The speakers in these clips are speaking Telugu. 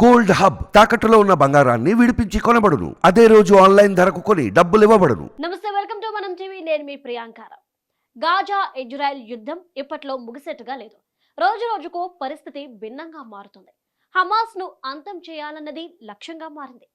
గోల్డ్ హబ్ తాకట్టులో ఉన్న బంగారాన్ని విడిపించి కొనబడును. అదే రోజు ఆన్లైన్ ధరకు కొని డబ్బులు ఇవ్వబడును. నమస్తే వెల్కమ్ టు మనం టీవీ. నేను మీ ప్రియాంకార గాజా ఇజ్రాయెల్ యుద్ధం ఇప్పట్లో ముగిసేట్టుగా లేదు. రోజు రోజుకు పరిస్థితి భిన్నంగా మారుతుంది. హమాస్ను అంతం చేయాలన్నది లక్ష్యంగా మారింది.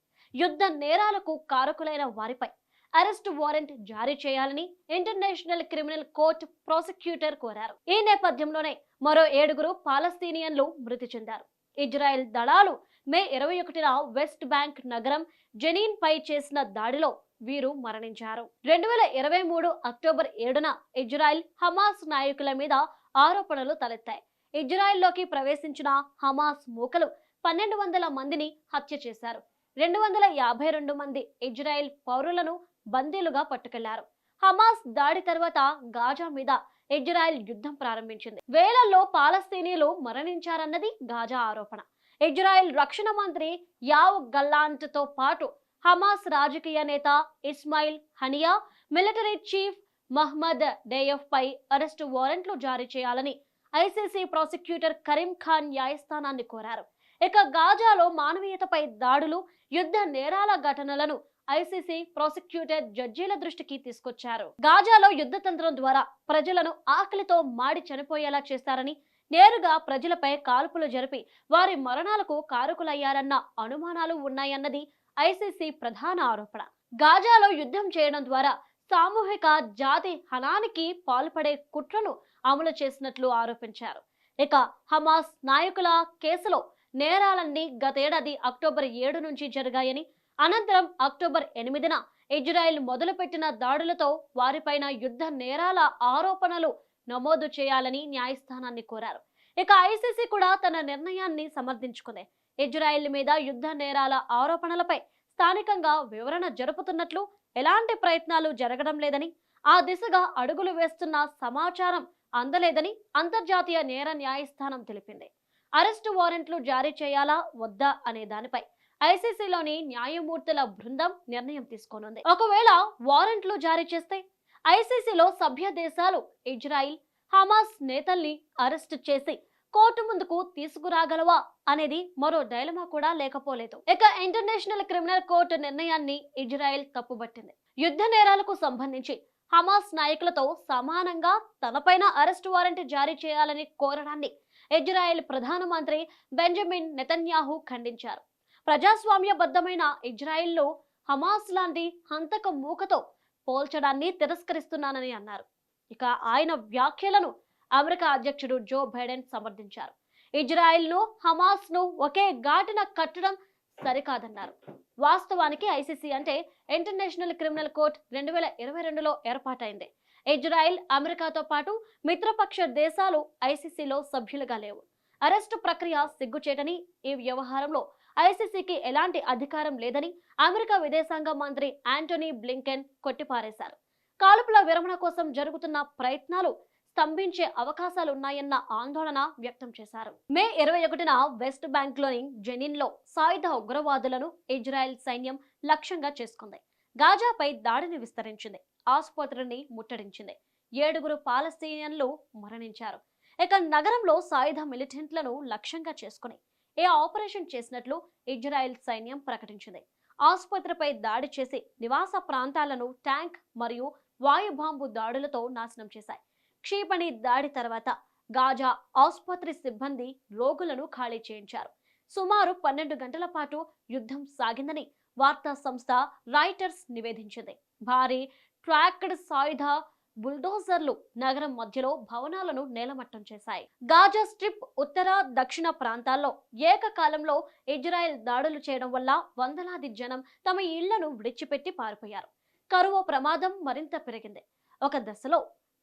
యుద్ధ నేరాలకు కారకులైన వారిపై అరెస్ట్ వారెంట్ జారీ చేయాలని ఇంటర్నేషనల్ క్రిమినల్ కోర్టు ప్రాసిక్యూటర్ కోరారు. ఈ నేపథ్యంలోనే మరో ఏడుగురు పాలస్తీనియన్లు మృతి చెందారు. ఇజ్రాయెల్ దళాలు మే ఇరవై ఒకటిన వెస్ట్ బ్యాంక్ నగరం జెనీన్ పై చేసిన దాడిలో వీరు మరణించారు. రెండు వేల ఇరవై మూడు అక్టోబర్ ఏడున ఇజ్రాయెల్ హమాస్ నాయకుల మీద ఆరోపణలు తలెత్తాయి. ఇజ్రాయెల్లోకి ప్రవేశించిన హమాస్ మూకలు పన్నెండు వందల మందిని హత్య చేశారు. రెండు వందల యాభై రెండు మంది ఇజ్రాయెల్ పౌరులను బందీలుగా పట్టుకెళ్ళారు. హమాస్ దాడి తర్వాత గాజా మీద ఇజ్రాయెల్ యుద్ధం ప్రారంభించింది. వేలల్లో పాలస్తీనీలు మరణించారన్నది గాజా ఆరోపణ. ఇజ్రాయెల్ రక్షణ మంత్రి యావ్ గల్లాంట్తో పాటు హమాస్ రాజకీయ నేత Ismail Haniyeh military chief Mohammed Deif పై అరెస్టు వారెంట్లు జారీ చేయాలని ఐసీసీ ప్రాసిక్యూటర్ కరీం ఖాన్ న్యాయస్థానాన్ని కోరారు. ఇక గాజాలో మానవీయతపై దాడులు యుద్ధ నేరాల ఘటనలను ఐసీసీ ప్రాసిక్యూటర్ జడ్జీల దృష్టికి తీసుకొచ్చారు. గాజాలో యుద్ధ తంత్రం ద్వారా ప్రజలను ఆకలితో మాడి చనిపోయేలా చేస్తారని నేరుగా ప్రజలపై కాల్పులు జరిపి వారి మరణాలకు కారకులయ్యారన్న అనుమానాలు ఉన్నాయన్నది ఐసీసీ ప్రధాన ఆరోపణ. గాజాలో యుద్ధం చేయడం ద్వారా సామూహిక జాతి హనానికి పాల్పడే కుట్రను అమలు చేసినట్లు ఆరోపించారు. ఇక హమాస్ నాయకుల కేసులో నేరాలన్నీ గతేడాది అక్టోబర్ ఏడు నుంచి జరిగాయని అనంతరం అక్టోబర్ ఎనిమిదిన ఇజ్రాయెల్ మొదలుపెట్టిన దాడులతో వారిపైన యుద్ధ నేరాల ఆరోపణలు నమోదు చేయాలని న్యాయస్థానాన్ని కోరారు. ఇక ఐసీసీ కూడా తన నిర్ణయాన్ని సమర్థించుకుంది. ఇజ్రాయెల్ మీద యుద్ధ నేరాల ఆరోపణలపై స్థానికంగా వివరణ జరుపుతున్నట్లు ఎలాంటి ప్రయత్నాలు జరగడం లేదని ఆ దిశగా అడుగులు వేస్తున్న సమాచారం అందలేదని అంతర్జాతీయ నేర న్యాయస్థానం తెలిపింది. అరెస్టు వారెంట్లు జారీ చేయాలా వద్దా అనే దానిపై ఐసీసీలోని న్యాయమూర్తుల బృందం నిర్ణయం తీసుకోనుంది. ఒకవేళ వారెంట్లు జారీ చేస్తే ఐసీసీలో సభ్య దేశాలు ఇజ్రాయిల్ హమాస్ నేతల్ని అరెస్ట్ చేసి కోర్టు ముందుకు తీసుకురాగలవా అనేది మరో డైలమా కూడా లేకపోలేదు. ఇక ఇంటర్నేషనల్ క్రిమినల్ కోర్టు నిర్ణయాన్ని ఇజ్రాయెల్ తప్పుబట్టింది. యుద్ధ నేరాలకు సంబంధించి హమాస్ నాయకులతో సమానంగా తనపైన అరెస్ట్ వారెంట్ జారీ చేయాలని కోరడాన్ని ఇజ్రాయెల్ ప్రధానమంత్రి బెంజమిన్ నెతన్యాహు ఖండించారు. ప్రజాస్వామ్యబద్ధమైన ఇజ్రాయెల్లో హమాస్ లాంటి హంతక మూకతో పోల్చడాన్ని తిరస్కరిస్తున్నానని అన్నారు. ఇక ఆయన వ్యాఖ్యలను అమెరికా అధ్యక్షుడు జో బైడెన్ సమర్థించారు. ఇజ్రాయిల్ను హమాస్ను ఒకే ఘాటున కట్టడం సరికాదన్నారు. వాస్తవానికి ఐసీసీ అంటే ఇంటర్నేషనల్ క్రిమినల్ కోర్ట్ రెండు వేల ఇరవై రెండులో ఏర్పాటైంది. ఇజ్రాయిల్ అమెరికాతో పాటు మిత్రపక్ష దేశాలు ఐసీసీలో సభ్యులుగా లేవు. అరెస్టు ప్రక్రియ సిగ్గుచేటని ఈ వ్యవహారంలో ఐసీసీకి ఎలాంటి అధికారం లేదని అమెరికా విదేశాంగ మంత్రి యాంటోనీ బ్లింకెన్ కొట్టిపారేశారు. కాలుపుల విరమణ కోసం జరుగుతున్న ప్రయత్నాలు స్తంభించే అవకాశాలున్నాయన్న ఆందోళన వ్యక్తం చేశారు. మే ఇరవై ఒకటిన వెస్ట్ బ్యాంక్లోని జెనిన్లో సాయుధ ఉగ్రవాదులను ఇజ్రాయెల్ సైన్యం లక్ష్యంగా చేసుకుంది. గాజాపై దాడిని విస్తరించింది. ఆసుపత్రిని ముట్టడించింది. ఏడుగురు పాలస్తీనియన్లు మరణించారు. ఇక నగరంలో సాయుధ మిలిటెంట్లను లక్ష్యంగా చేసుకుని ఏ ఆపరేషన్ చేసినట్లు ఇజ్రాయెల్ సైన్యం ప్రకటించింది. ఆసుపత్రిపై దాడి చేసి నివాస ప్రాంతాలను ట్యాంక్ మరియు వాయుబాంబు దాడులతో నాశనం చేశాయి. క్షిపణి దాడి తర్వాత గాజా ఆసుపత్రి సిబ్బంది రోగులను ఖాళీ చేయించారు. సుమారు పన్నెండు గంటల పాటు యుద్ధం సాగిందని వార్తా సంస్థ రైటర్స్ నివేదించింది. భారీ ట్రాక్డ్ సాయుధ బుల్డోజర్లు నగరం మధ్యలో భవనాలను నేలమట్టం చేశాయి. గాజా స్ట్రిప్ ఉత్తర దక్షిణ ప్రాంతాల్లో ఏకకాలంలో ఇజ్రాయెల్ దాడులు చేయడం వల్ల వందలాది జనం తమ ఇళ్ళను విడిచిపెట్టి పారిపోయారు. కరువు ప్రమాదం మరింత పెరిగింది. ఒక దశలో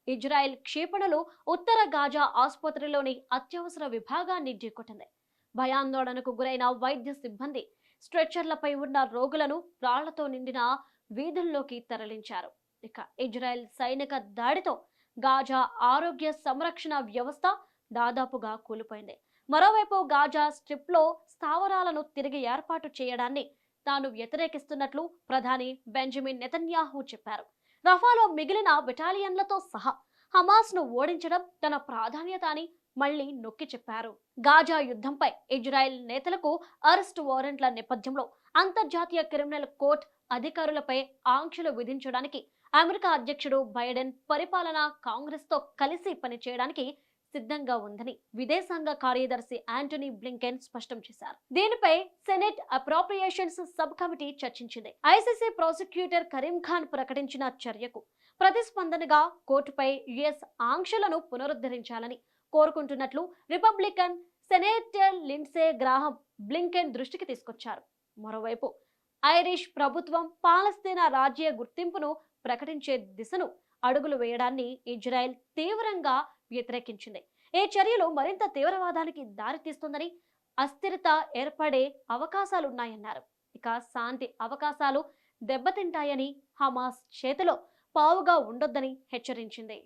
ఇజ్రాయెల్ క్షిపణులు ఉత్తర గాజా ఆసుపత్రిలోని అత్యవసర విభాగాన్ని ఢీకొట్టింది. భయాందోళనకు గురైన వైద్య సిబ్బంది స్ట్రెచర్లపై ఉన్న రోగులను రాళ్ళతో నిండిన వీధుల్లోకి తరలించారు. ఇక ఇజ్రాయెల్ సైనిక దాడితో గాజా ఆరోగ్య సంరక్షణ వ్యవస్థ దాదాపుగా కూలిపోయింది. మరోవైపు గాజా స్ట్రిప్లో స్థావరాలను తిరిగి ఏర్పాటు చేయడాన్ని తాను వ్యతిరేకిస్తున్నట్లు ప్రధాని బెంజమిన్ నెతన్యాహు చెప్పారు. రఫాలో మిగిలిన బెటాలియన్లతో సహా హమాస్ను ఓడించడం తన ప్రాధాన్యత అని మళ్ళీ నొక్కి చెప్పారు. గాజా యుద్ధంపై ఇజ్రాయెల్ నేతలకు అరెస్ట్ వారెంట్ల నేపథ్యంలో అంతర్జాతీయ క్రిమినల్ కోర్ట్ అధికారులపై ఆంక్షలు విధించడానికి అమెరికా అధ్యక్షుడు బైడెన్ పరిపాలన కాంగ్రెస్తో కలిసి పనిచేయడానికి సిద్ధంగా ఉందని విదేశాంగ కార్యదర్శి యాంటనీ బ్లింకెన్ స్పష్టం చేశారు. దీనిపై సెనెట్ అప్రోప్రియేషన్స్ సబ్ కమిటీ చర్చించింది. ఐసీసీ ప్రాసిక్యూటర్ కరీం ఖాన్ ప్రకటించిన చర్యకు ప్రతిస్పందనగా కోర్టుపై యుఎస్ ఆంక్షలను పునరుద్ధరించాలని కోరుకుంటున్నట్లు Republican senator Lindsey Graham Blinken దృష్టికి తీసుకొచ్చారు. మరోవైపు ఐరిష్ ప్రభుత్వం పాలస్తీనా రాజ్య గుర్తింపును ప్రకటించే దిశను అడుగులు వేయడాన్ని ఇజ్రాయెల్ తీవ్రంగా వ్యతిరేకించింది. ఈ చర్యలు మరింత తీవ్రవాదానికి దారితీస్తుందని అస్థిరత ఏర్పడే అవకాశాలున్నాయన్నారు. ఇక శాంతి అవకాశాలు దెబ్బతింటాయని హమాస్ చేతిలో పావుగా ఉండొద్దని హెచ్చరించింది.